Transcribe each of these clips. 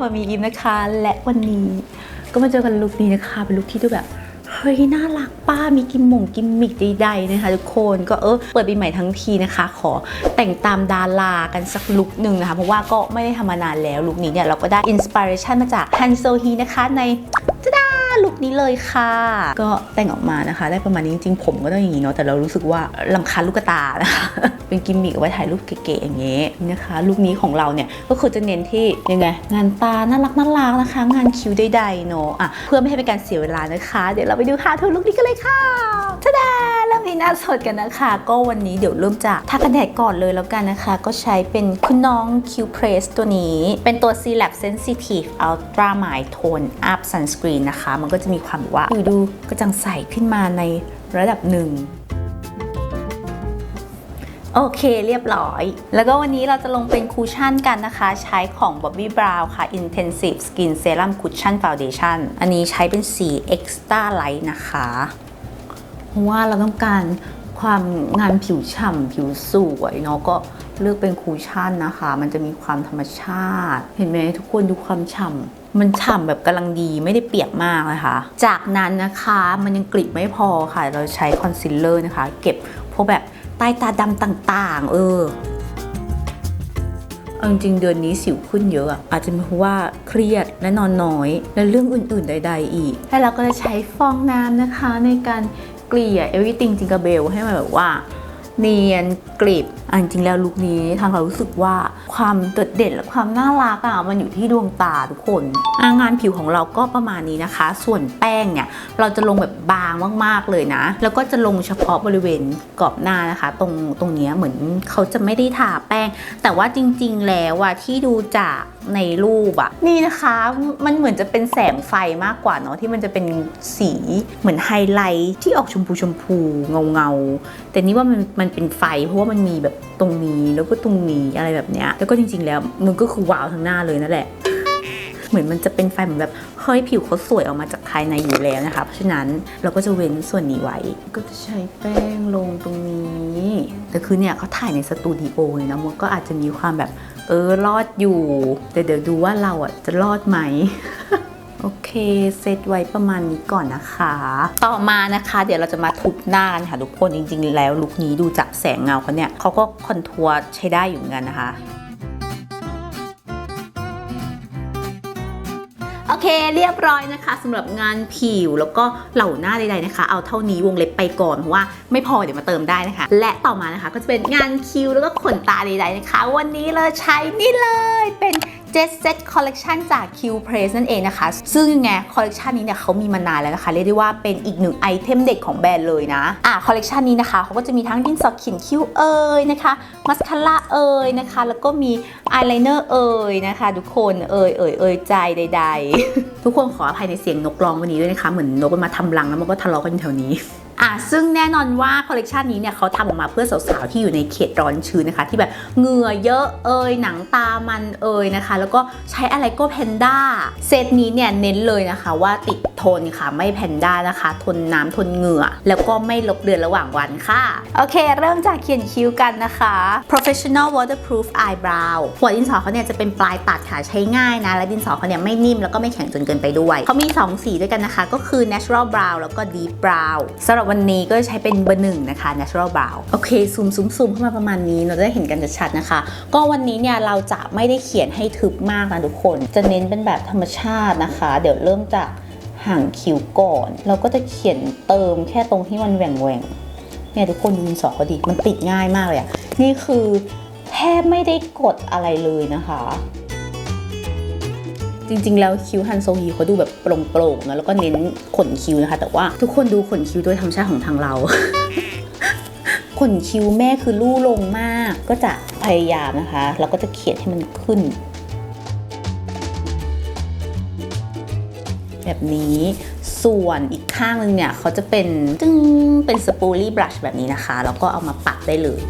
กับมามีอิมนะคะ และวันนี้ก็มาเจอกันลุคนี้นะคะเป็นลุคที่ดูแบบเฮ้ยน่ารักป้ามีกิมมงกิมมิกใดๆนะคะทุกคนก็เออเปิดปีใหม่ทั้งทีนะคะ ขอแต่งตามดารากันสักลุคหนึ่งนะคะ เพราะว่าก็ไม่ได้ทำมานานแล้วลุคนี้เนี่ยเราก็ได้อินสปิเรชันมาจากฮันโซฮีนะคะในจ้าดาลุค นี้เลยค่ะ ก็แต่งออกมานะคะ ได้ประมาณนี้จริงๆผมก็ต้องอย่างนี้เนาะแต่เรารู้สึกว่าลำคาญลูกตานะคะ เป็นกิมมิกเอาไว้ถ่ายรูปเก๋ๆอย่างเงี้ยนะคะลุคนี้ของเราเนี่ยก็คือจะเน้นที่ยังไงงานตาน่ารักน่ารักนะคะ งานคิ้วใดๆเนาะอะเพื่อไม่ให้เป็นการเสียเวลานะคะ เดี๋ยวเราไปดูค่ะทุกลุคนี้กันเลยค่ะทะดาเริ่มที่หน้าสดกันนะคะ ก็วันนี้เดี๋ยวเริ่มจากทากันแดดก่อนเลยแล้วกันนะคะ ก็ใช้เป็นคุณน้อง Q Press ตัวนี้ เป็นตัว C Lab Sensitive Ultra Mild Tone Up Sunscreen นะคะ มันก็จะมีความว่าดูดูกระจ่างใสขึ้นมาในระดับหนึ่งโอเคเรียบร้อย แล้วก็วันนี้เราจะลงเป็นคูชั่นกันนะคะ ใช้ของ Bobbi Brown ค่ะ Intensive Skin Serum Cushion Foundation อันนี้ใช้เป็นสี Extra Light นะคะเพราะว่าเราต้องการความงานผิวฉ่ำผิวสวยเนาะก็ เลือกเป็นคูชั่นนะคะ มันจะมีความธรรมชาติ เห็นไหมทุกคนดูความฉ่ำมันฉ่ำแบบกำลังดีไม่ได้เปียกมากนะคะ จากนั้นนะคะมันยังกลิบไม่พอค่ะ เราใช้คอนซีลเลอร์นะคะ เก็บพวกแบบใต้ตาดำต่างๆ เออเอาจริงๆเดือนนี้สิวขึ้นเยอะ อาจจะเป็นเพราะว่าเครียดและนอนน้อย และเรื่องอื่น ๆ ใด ๆ อีกแล้วเราก็จะใช้ฟองน้ำนะคะในการเกลี่ย everything จิงกาเบลให้มันแบบว่า เนียนกริบอันจริงแล้วลุคนี้ทางเรารู้สึกว่าความโดดเด่นและความน่ารักอะมันอยู่ที่ดวงตาทุกคนงานผิวของเราก็ประมาณนี้นะคะ ส่วนแป้งเนี่ยเราจะลงแบบบางมากๆเลยนะ แล้วก็จะลงเฉพาะบริเวณกรอบหน้านะคะ ตรงตรงนี้เหมือนเขาจะไม่ได้ทาแป้ง แต่ว่าจริง ๆ แล้วอะที่ดูจากในรูปอะนี่นะคะมันเหมือนจะเป็นแสงไฟมากกว่าเนาะที่มันจะเป็นสีเหมือนไฮไลท์ที่ออกชมพูชมพูเงาเงาๆแต่นี่ว่ามันมันเป็นไฟ เพราะว่ามันมีแบบตรงนี้แล้วก็ตรงนี้อะไรแบบเนี้ยแล้วก็จริง ๆ แล้วมันก็คือว้าวทั้งหน้าเลยนั่นแหละเหมือนมันจะเป็นไฟเหมือนแบบเฮ้ยผิวเขาสวยออกมาจากภายในอยู่แล้วนะคะ เพราะฉะนั้นเราก็จะเว้นส่วนนี้ไว้ ก็จะใช้แป้งลงตรงนี้ แต่คือเนี่ยเขาถ่ายในสตูดิโอเลยนะมันก็อาจจะมีความแบบ เออรอดอยู่ แต่เดี๋ยวดูว่าเราอะจะรอดไหมโอเคเซตไว้ประมาณนี้ก่อนนะคะ ต่อมานะคะ เดี๋ยวเราจะมาทุบหน้ากันค่ะทุกคนจริง ๆ แล้วลุคนี้ดูจากแสงเงาเขาเนี่ยเขาก็คอนทัวร์ใช้ได้อยู่เหมือนกันนะคะ โอเคเรียบร้อยนะคะสำหรับงานผิวแล้วก็เหล่าหน้าใดๆนะคะ เอาเท่านี้วงเล็บไปก่อนเพราะว่าไม่พอเดี๋ยวมาเติมได้นะคะ และต่อมานะคะก็จะเป็นงานคิ้วแล้วก็ขนตาใดๆนะคะ วันนี้เราใช้นี่เลยเป็น J Set Collection จาก Q Press นั่นเองนะคะ ซึ่งยังไงคอลเลกชันนี้เนี่ยเขามีมานานแล้วนะคะ เรียกได้ว่าเป็นอีกหนึ่งไอเทมเด็กของแบรนด์เลยนะ อะคอลเลกชันนี้นะคะเขาก็จะมีทั้งดินสอเขียนคิ้วเอ่ยนะคะมัสคาร่าเอ่ยนะคะ แล้วก็มีอายไลเนอร์เอ่ยนะคะ ทุกคนเอ่ยเอ่ยเอ่ยใจใด ๆ ทุกคนขออภัยในเสียงนกร้องวันนี้ด้วยนะคะ เหมือนนกมันมาทำรังแล้วมันก็ทะเลาะกันอยู่แถวนี้ อะซึ่งแน่นอนว่าคอลเลกชันนี้เนี่ยเขาทำออกมาเพื่อสาวๆที่อยู่ในเขตร้อนชื้นนะคะ ที่แบบเหงื่อเยอะเอ่ยหนังตามันเอ่ยนะคะ แล้วก็ใช้อะไรก็แพนด้าเซตนี้เนี่ยเน้นเลยนะคะว่าติดทนค่ะไม่แพนด้านะคะ ทนน้ำทนเหงื่อ แล้วก็ไม่ลบเลือนระหว่างวันค่ะ โอเค เริ่มจากเขียนคิ้วกันนะคะ professional waterproof eyebrow หัวดินสอเขาเนี่ยจะเป็นปลายตัดค่ะใช้ง่ายนะ และดินสอเขาเนี่ยไม่นิ่มแล้วก็ไม่แข็งจนเกินไปด้วยเขามี 2 สีด้วยกันนะคะ ก็คือ natural brown แล้วก็ deep brown สำหรับวันนี้ก็ใช้เป็นเบอร์หนึ่งนะคะ natural brow โอเค ซูมซูมซูมเข้ามาประมาณนี้ เราจะได้เห็นกันชัดนะคะ ก็วันนี้เนี่ยเราจะไม่ได้เขียนให้ทึบมากนะทุกคน จะเน้นเป็นแบบธรรมชาตินะคะ เดี๋ยวเริ่มจากห่างคิ้วก่อน เราก็จะเขียนเติมแค่ตรงที่มันแหว่งแหว่งเนี่ยทุกคนดูดินสอเขาดิมันติดง่ายมากเลยอะนี่คือแทบไม่ได้กดอะไรเลยนะคะ จริง ๆ แล้วคิ้วฮันโซฮีเขาดูแบบโปร่งๆนะแล้วก็เน้นขนคิ้วนะคะ แต่ว่าทุกคนดูขนคิ้วโดยธรรมชาติของทางเรา ขนคิ้วแม่คือลู่ลงมาก ก็จะพยายามนะคะ แล้วก็จะเขียนให้มันขึ้น แบบนี้ส่วนอีกข้างนึงเนี่ยเขาจะเป็นตึ้งเป็นสปูลี่บลัชแบบนี้นะคะ แล้วก็เอามาปัดได้เลย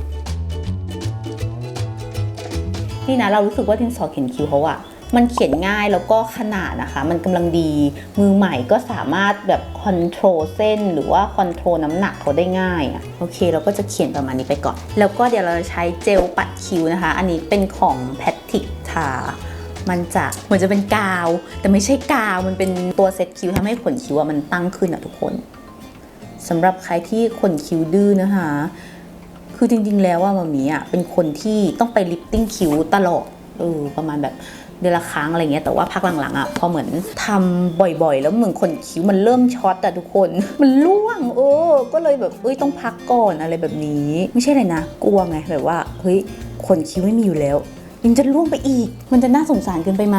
นี่นะเรารู้สึกว่าดินสอเขียนคิ้วเขาอะ มันเขียนง่ายแล้วก็ขนาดนะคะ มันกำลังดีมือใหม่ก็สามารถแบบคอนโทรลเส้น หรือว่าคอนโทรลน้ำหนักเขาได้ง่ายอะโอเค เราก็จะเขียนประมาณนี้ไปก่อน แล้วก็เดี๋ยวเราจะใช้เจลปัดคิ้วนะคะ อันนี้เป็นของแพทติกทามันจะเหมือนจะเป็นกาว แต่ไม่ใช่กาวมันเป็นตัวเซตคิ้วทำให้ขนคิ้วอะมันตั้งขึ้นอะทุกคนสำหรับใครที่ขนคิ้วดื้อนะคะ คือจริงๆแล้วว่ามามีอะเป็นคนที่ต้องไปลิฟติ้งคิ้วตลอดเออประมาณแบบ เดือนละครั้งอะไรเงี้ยแต่ว่าพักหลังๆอะพอเหมือนทำบ่อยๆ แล้วเหมือนขนคิ้วมันเริ่มช็อตอะทุกคน มันร่วงเออก็เลยแบบเอ้ยต้องพักก่อนอะไรแบบนี้ ไม่ใช่เลยนะ กลัวไงแบบว่าเฮ้ยขนคิ้วไม่มีอยู่แล้วยังจะร่วงไปอีก มันจะน่าสงสารเกินไปไหม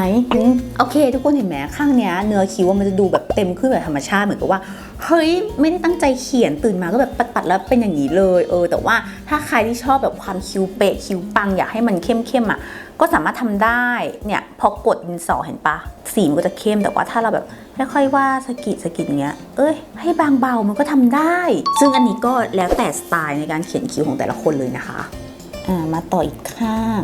โอเค ทุกคนเห็นไหมข้างเนี้ยเนื้อคิ้วมันจะดูแบบเต็มขึ้นแบบธรรมชาติเหมือนกับว่า เฮ้ย ไม่ได้ตั้งใจเขียนตื่นมาก็แบบปัดๆแล้วเป็นอย่างนี้เลย เออ แต่ว่าถ้าใครที่ชอบแบบความคิ้วเป๊ะคิ้วปังอยากให้มันเข้มๆอะ ก็สามารถทำได้เนี่ยพอกดดินสอเห็นปะสีมันก็จะเข้มแต่ว่าถ้าเราแบบค่อยๆว่าสกิดสกิดอย่างเงี้ยเอ้ยให้บางเบามันก็ทำได้ ซึ่งอันนี้ก็แล้วแต่สไตล์ในการเขียนคิ้วของแต่ละคนเลยนะคะอ่ามาต่ออีกข้าง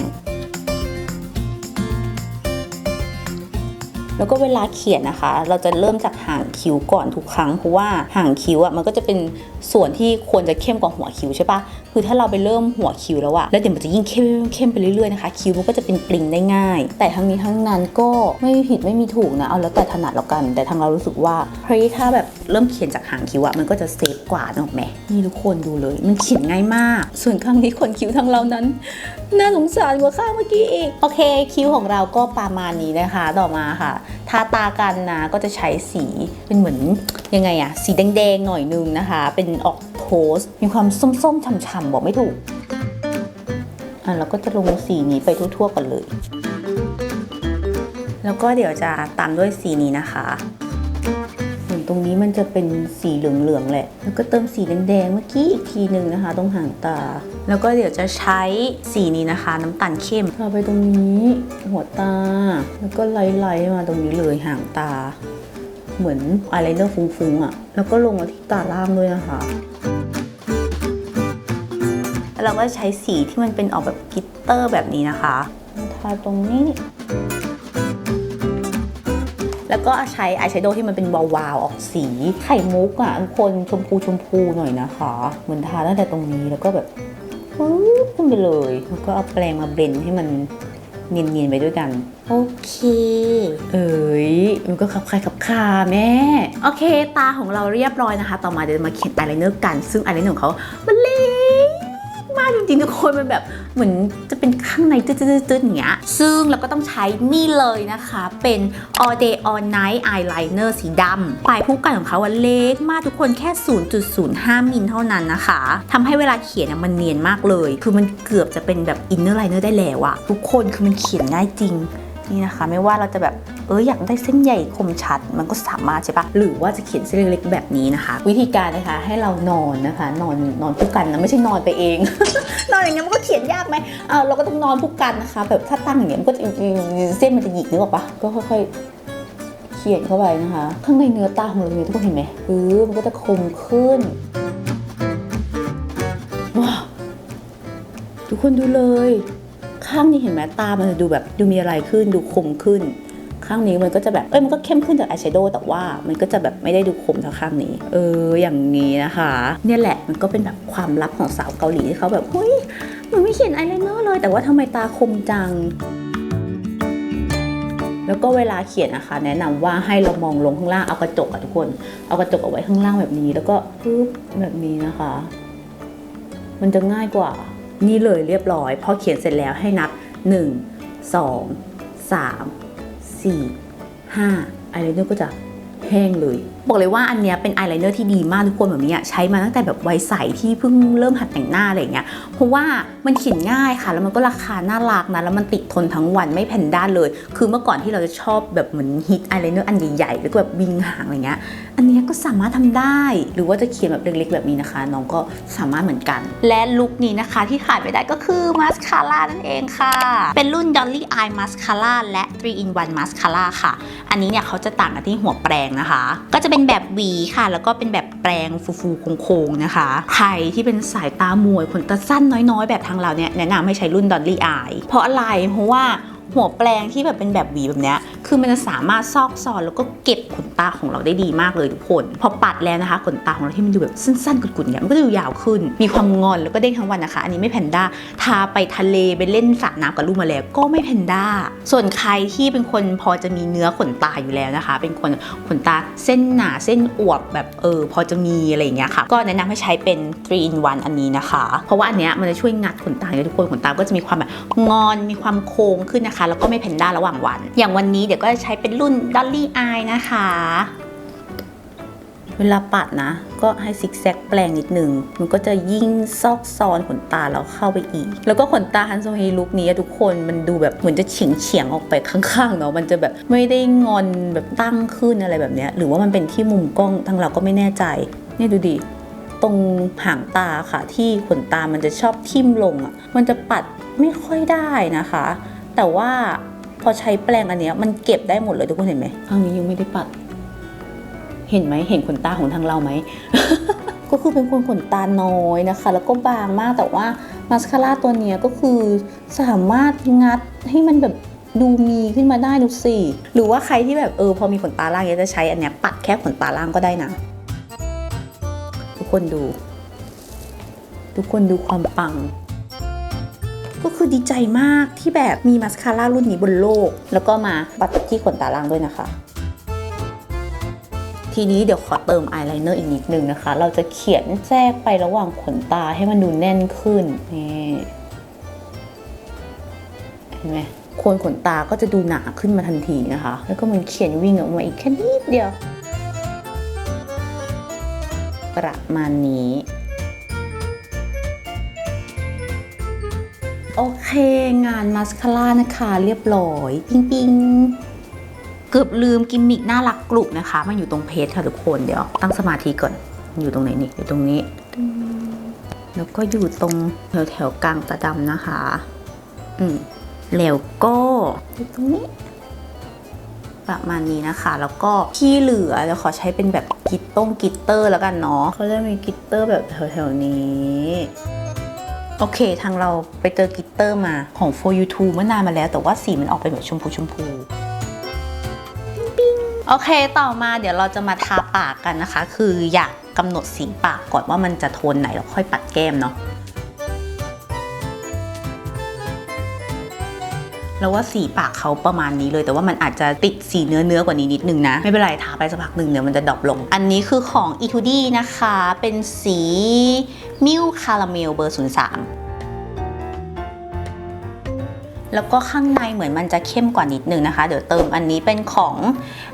แล้วก็เวลาเขียนนะคะ เราจะเริ่มจากหางคิ้วก่อนทุกครั้งเพราะว่าหางคิ้วอะมันก็จะเป็นส่วนที่ควรจะเข้มกว่าหัวคิ้วใช่ปะคือถ้าเราไปเริ่มหัวคิ้วแล้วอะแล้วเดี๋ยวมันจะยิ่งเข้มเข้มไปเรื่อยๆนะคะคิ้วมันก็จะเป็นปริงได้ง่าย แต่ทั้งนี้ทั้งนั้นก็ไม่มีผิดไม่มีถูกนะเอาแล้วแต่ถนัดแล้วกัน แต่ทางเรารู้สึกว่าเฮ้ยถ้าแบบเริ่มเขียนจากหางคิ้วอะมันก็จะเซฟกว่าเนึกออกไหมนี่ทุกคนดูเลย มันเขียนง่ายมาก ส่วนข้างนี้ขนคิ้วทางเรานั้นน่าสงสารกว่าข้างเมื่อกี้อีกโอเค คิ้วของเราก็ประมาณนี้นะคะ ต่อมาค่ะทาตากันนะก็จะใช้สีเป็นเหมือนยังไงอะสีแดงๆหน่อยนึงนะคะ เป็นออกโทสมีความส้มๆฉ่ำๆบอกไม่ถูกอะเราก็จะลงสีนี้ไปทั่วๆกันเลย แล้วก็เดี๋ยวจะตามด้วยสีนี้นะคะ ตรงนี้มันจะเป็นสีเหลืองๆแหละ แล้วก็เติมสีแดงๆเมื่อกี้อีกทีหนึ่งนะคะ ตรงหางตา แล้วก็เดี๋ยวจะใช้สีนี้นะคะ น้ำตาลเข้มทาไปตรงนี้หัวตา แล้วก็ไล่ๆมาตรงนี้เลยหางตา เหมือนอายไลเนอร์ฟุ้งๆอะ่ะ แล้วก็ลงมาที่ตาล่างด้วยนะคะแล้วเราก็ใช้สีที่มันเป็นออกแบบกิตเตอร์แบบนี้นะคะทาตรงนี้ แล้วก็ใช้อายแชโดว์ที่มันเป็นวาวๆออกสี ไข่มุกอะทุกคนชมพูชมพูหน่อยนะคะ เหมือนทาตั้งแต่ตรงนี้แล้วก็แบบปึ๊บขึ้นไปเลย แล้วก็เอาแปรงมาเบลนด์ให้มันเนียนๆไปด้วยกัน โอเค เอ้ยมันก็ขับใครขับคาแม่ โอเค ตาของเราเรียบร้อยนะคะ ต่อมาเดี๋ยวมาเขียนอายไลเนอร์กัน ซึ่งอายไลเนอร์ของเขามันเล็ก มากจริงๆทุกคนมันแบบเหมือนจะเป็นข้างในตืดๆๆอย่างเงี้ยซึ่งเราก็ต้องใช้นี่เลยนะคะ เป็น all day all night eyeliner สีดำปลายผู้กันของเขาเล็กมากทุกคนแค่ 0.05 มิลเท่านั้นนะคะทำให้เวลาเขียนมันเนียนมากเลย คือมันเกือบจะเป็นแบบ inner liner ได้แล้วอะทุกคนคือมันเขียนง่ายจริง นี่นะคะ ไม่ว่าเราจะแบบเอออยากได้เส้นใหญ่คมชัด มันก็สามารถใช่ปะหรือว่าจะเขียนเส้นเล็กๆแบบนี้นะคะ วิธีการนะคะให้เรานอนนะคะ นอนนอนผู้กันนะไม่ใช่นอนไปเอง นอนอย่างเงี้ยมันก็เขียนยากไหมเออเราก็ต้องนอนผู้กันนะคะ แบบถ้าตั้งอย่างเงี้ยมันก็จะเส้นมันจะหยิกนึกออกปะก็ค่อยๆเขียนเข้าไปนะคะ ข้างในเนื้อตาของเราเนี่ยทุกคนเห็นไหมเออมันก็จะคมขึ้นว้าวทุกคนดูเลย ข้างนี้เห็นไหมตา มันจะดูแบบดูมีอะไรขึ้นดูคมขึ้น ข้างนี้มันก็จะแบบเอ้ยมันก็เข้มขึ้นจากอายแชโดว์แต่ว่ามันก็จะแบบไม่ได้ดูคมเท่าข้างนี้ เอออย่างนี้นะคะ เนี่ยแหละมันก็เป็นแบบความลับของสาวเกาหลีที่เขาแบบเฮ้ยมันไม่เขียนอายไลเนอร์เลย แต่ว่าทำไมตาคมจังแล้วก็เวลาเขียนนะคะ แนะนำว่าให้เรามองลงข้างล่างเอากระจกอะทุกคน เอากระจกเอาไว้ข้างล่างแบบนี้ แล้วก็ปึ๊บแบบนี้นะคะ มันจะง่ายกว่า นี่เลยเรียบร้อยพอเขียนเสร็จแล้วให้นับ 1 2 3 4 5อายไลเนอร์ก็จะแห้งเลย บอกเลยว่าอันเนี้ยเป็นอายไลเนอร์ที่ดีมากทุกคนแบบนี้ใช้มาตั้งแต่แบบวัยใสที่เพิ่งเริ่มหัดแต่งหน้าอะไรเงี้ยเพราะว่ามันเขียนง่ายค่ะ แล้วมันก็ราคาน่ารักนะแล้วมันติดทนทั้งวันไม่แผ่นด้านเลย คือเมื่อก่อนที่เราจะชอบแบบเหมือนฮิตอายไลเนอร์อันใหญ่ๆแล้วก็แบบวิงหางอะไรเงี้ยอันนี้ก็สามารถทำได้หรือว่าจะเขียนแบบเล็กๆแบบนี้นะคะ น้องก็สามารถเหมือนกัน และลุคนี้นะคะที่ขาดไม่ได้ก็คือมาสคาร่านั่นเองค่ะ เป็นรุ่น Dolly Eye Mascara และ 3 in 1 Mascara ค่ะ อันนี้เนี่ยเขาจะต่างกันที่หัวแปรงนะคะ ก็จะเป็น็นแบบหวีค่ะ แล้วก็เป็นแบบแปลงฟูๆโค้งๆนะคะ ใครที่เป็นสายตามวยขนตาสั้นน้อยๆ แบบทางเราเนี่ยแนะนำให้ใช้รุ่นดอลลี่อายเพราะอะไรเพราะว่า หัวแปลงที่แบบเป็นแบบหวีแบบเนี้ยคือมันจะสามารถซอกซอนแล้วก็เก็บขนตาของเราได้ดีมากเลยทุกคน พอปัดแล้วนะคะขนตาของเราที่มันดูแบบสั้นๆกุดๆเนี่ยมันก็จะดูยาวขึ้น มีความงอนแล้วก็เด้งทั้งวันนะคะ อันนี้ไม่แพนด้าทาไปทะเลไปเล่นสระน้ำกับลูกมาแล้วก็ไม่แพนด้าส่วนใครที่เป็นคนพอจะมีเนื้อขนตาอยู่แล้วนะคะ เป็นคนขนตาเส้นหนาเส้นอวบแบบเออพอจะมีอะไรอย่างเงี้ยค่ะ ก็แนะนำให้ใช้เป็น 3 in 1 อันนี้นะคะ เพราะว่าอันเนี้ยมันจะช่วยงัดขนตาทุกคนขนตาก็จะมีความแบบงอนมีความโค้งขึ้นนะคะแล้วก็ไม่แพนด้าระหว่างวัน อย่างวันนี้เดี๋ยวก็จะใช้เป็นรุ่น Dolly Eye นะคะ เวลาปัดนะ ก็ให้ซิกแซกแปลงนิดนึงมันก็จะยิ่งซอกซอนขนตาเราเข้าไปอีก แล้วก็ขนตาฮันโซฮีลุคนี้ทุกคนมันดูแบบเหมือนจะเฉียงเฉียงออกไปข้างๆเนาะมันจะแบบไม่ได้งอนแบบตั้งขึ้นอะไรแบบเนี้ยหรือว่ามันเป็นที่มุมกล้องทางเราก็ไม่แน่ใจเนี่ยดูดิตรงหางตาค่ะที่ขนตามันจะชอบทิ่มลงอะ มันจะปัดไม่ค่อยได้นะคะ แต่ว่าพอใช้แปรงอันเนี้ยมันเก็บได้หมดเลยทุกคนเห็นไหมข้างนี้ยังไม่ได้ปัด เห็นไหมเห็นขนตาของทางเราไหม ก็คือเป็นคนขนตาน้อยนะคะ แล้วก็บางมากแต่ว่ามาสคาร่าตัวเนี้ยก็คือสามารถงัดให้มันแบบดูมีขึ้นมาได้ดูสิหรือว่าใครที่แบบเออพอมีขนตาล่างเนี้ยจะใช้อันเนี้ยปัดแค่ขนตาล่างก็ได้นะ ทุกคนดู ทุกคนดูความปัง ก็คือดีใจมากที่แบบมีมาสคาร่ารุ่นนี้บนโลก แล้วก็มาปัดที่ขนตาล่างด้วยนะคะ ทีนี้เดี๋ยวขอเติมอายไลเนอร์อีกนิดนึงนะคะ เราจะเขียนแทรกไประหว่างขนตาให้มันดูแน่นขึ้นนี่เห็นไหมโคนขนตาก็จะดูหนาขึ้นมาทันทีนะคะ แล้วก็มันเขียนวิ่งออกมาอีกแค่นิดเดียว ประมาณนี้ โอเคงานมาสคาร่านะคะเรียบร้อยปิ๊งปิงเกือบลืมกิมมิกน่ารักกลุบนะคะ มันอยู่ตรงเพจค่ะทุกคนเดี๋ยว ตั้งสมาธิก่อนอยู่ตรงไหนนี่อยู่ตรงนี้ แล้วก็อยู่ตรงแถวแถวๆกลางตาดำนะคะ อืมแล้วก็อยู่ตรงนี้ ประมาณนี้นะคะ แล้วก็ที่เหลือเดี๋ยวขอใช้เป็นแบบกิตต้งกิตเตอร์แล้วกันเนาะเขาจะมีกิตเตอร์แบบแถวๆนี้ โอเค ทางเราไปเจอกิตเตอร์มาของ for you t o เมื่อนานมาแล้ว แต่ว่าสีมันออกเป็นแบบชมพูชมพูโอเค ต่อมาเดี๋ยวเราจะมาทาปากกันนะคะ คืออยากกำหนดสีปากก่อนว่ามันจะโทนไหนแล้วค่อยปัดแก้มเนาะ แล้วว่าสีปากเขาประมาณนี้เลย แต่ว่ามันอาจจะติดสีเนื้อเนื้อกว่านี้นิดนึงนะ ไม่เป็นไรทาไปสักพักหนึ่งเดี๋ยวมันจะดรอปลง อันนี้คือของ e t u d นะคะ เป็นสีมิวคาราเมลเบอร์ 03แล้วก็ข้างในเหมือนมันจะเข้มกว่านิดนึงนะคะ เดี๋ยวเติมอันนี้เป็นของ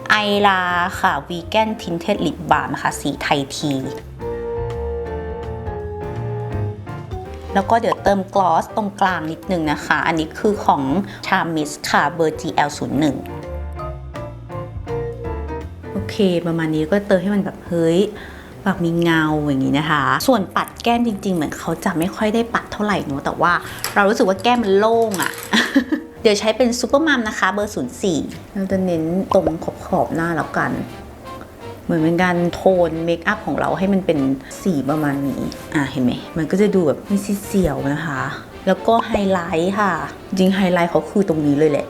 ไอลาค่ะ Vegan Tinted Lip Balm นะคะ สีไทยที แล้วก็เดี๋ยวเติมกลอสตรงกลางนิดนึงนะคะ อันนี้คือของ Charmis ค่ะเบอร์ GL01 โอเค ประมาณนี้ก็เติมให้มันแบบเฮ้ยปากมีเงาอย่างนี้นะคะ ส่วนปัดแก้มจริง ๆ เหมือนเขาจะไม่ค่อยได้ปัดเท่าไหร่เนอะแต่ว่าเรารู้สึกว่าแก้มมันโล่งอะเดี๋ยวใช้เป็นซูเปอร์มัมนะคะเบอร์ 04 เราจะเน้นตรงขอบขอบๆหน้าแล้วกัน เหมือนเป็นการโทนเมคอัพของเราให้มันเป็นสีประมาณนี้ อะเห็นไหม มันก็จะดูแบบไม่ซีเสียวนะคะ แล้วก็ไฮไลท์ค่ะ จริงไฮไลท์เขาคือตรงนี้เลยแหละ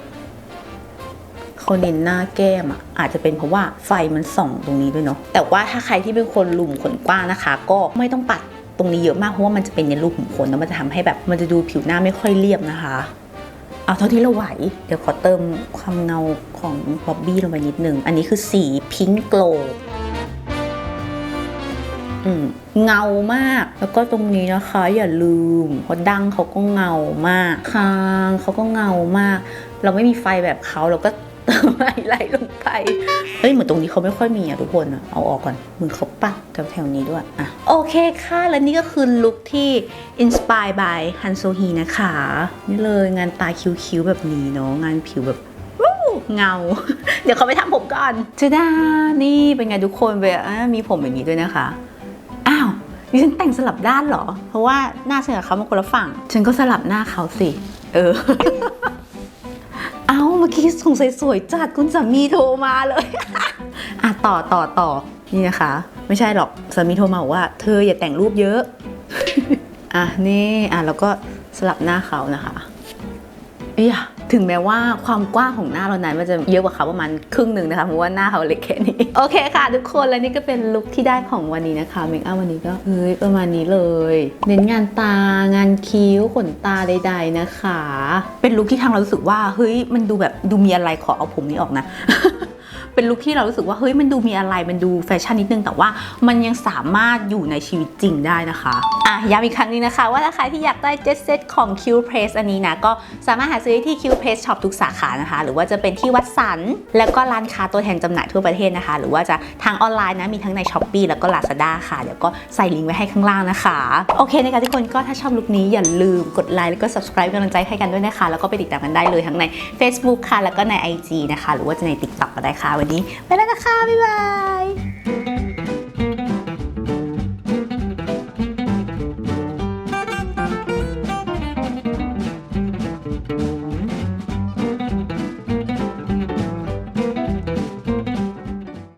เขาเน้นหน้าแก้มอะอาจจะเป็นเพราะว่าไฟมันส่องตรงนี้ด้วยเนาะแต่ว่าถ้าใครที่เป็นคนหลุมขนกว้างนะคะ ก็ไม่ต้องปัดตรงนี้เยอะมากเพราะว่ามันจะเป็นในรูปขุมขนแล้วมันจะทำให้แบบ มันจะดูผิวหน้าไม่ค่อยเรียบนะคะ เอาเท่าที่เราไหว เดี๋ยวขอเติมความเงาของบ๊อบบี้ลงไปนิดนึง อันนี้คือสีพิงค์โกล เงามาก แล้วก็ตรงนี้นะคะ อย่าลืมเพราะดังเขาก็เงามากคางเขาก็เงามาก เราไม่มีไฟแบบเขาเราก็เติมไฮไลท์ลงไป เฮ้ย เหมือนตรงนี้เขาไม่ค่อยมีอะทุกคนอะเอาออกก่อนเหมือนเขาปัดแถวๆนี้ด้วยอะโอเคค่ะ และนี่ก็คือลุคที่ Inspired by Han So Hee นะคะ นี่เลยงานตาคิ้วๆแบบนี้เนาะ งานผิวแบบเงา เดี๋ยวเขาไปทำผมก่อนจะด้านี่เป็นไงทุกคนเวมีผมอย่างนี้ด้วยนะคะ อ้าวดิฉันแต่งสลับด้านเหรอ เพราะว่าหน้าฉันกับเขามันคนละฝั่ง ฉันก็สลับหน้าเขาสิ เออ เอาเมื่อกี้สงสัยสวยจัดคุณสามีโทรมาเลย อะต่อต่อต่อ นี่นะคะ ไม่ใช่หรอกสามีโทรมาบอกว่า เธออย่าแต่งรูปเยอะ อะนี่ อะแล้วก็สลับหน้าเขานะคะเอีย ถึงแม้ว่าความกว้างของหน้าเรานั้นมันจะเยอะกว่าเขาประมาณครึ่งหนึ่งนะคะเพราะว่าหน้าเขาเล็กแค่นี้ โอเคค่ะทุกคนและนี่ก็เป็นลุคที่ได้ของวันนี้นะคะเมคอัพวันนี้ก็เฮ้ยประมาณนี้เลย เน้นงานตางานคิ้วขนตาใด ๆนะคะ เป็นลุคที่ทางเรารู้สึกว่าเฮ้ยมันดูแบบดูมีอะไรขอเอาผมนี้ออกนะ เป็นลุคที่เรารู้สึกว่าเฮ้ยมันดูมีอะไรมันดูแฟชั่นนิดนึงแต่ว่ามันยังสามารถอยู่ในชีวิตจริงได้นะคะอะย้ำอีกครั้งนึงนะคะ ว่าถ้าใครที่อยากได้เจ็ตเซตของ Q Press อันนี้นะก็สามารถหาซื้อได้ที่ Q Press Shop ทุกสาขานะคะ หรือว่าจะเป็นที่วัดสัน แล้วก็ร้านค้าตัวแทนจำหน่ายทั่วประเทศนะคะ หรือว่าจะทางออนไลน์นะมีทั้งใน s h อ p e e แล้วก็ Lazada ค่ะ เดี๋ยวก็ใส่ลิงก์ไว้ให้ข้างล่างนะคะ โอเคนะคะทุกคนก็ถ้าชอบลุคนี้อย่าลืมกดไลค์แล้วก็ subscribe เป็นกำลังใจให้กันด้วยนะคะ แล้วก็ไปติดตามกันได้เลยทั้งใน Facebook ค่ะแล้วก็ใน IG นะคะ หรือว่าจะใน TikTok ก็ได้ค่ะวันนี้ไปแล้วนะคะ บ๊ายบาย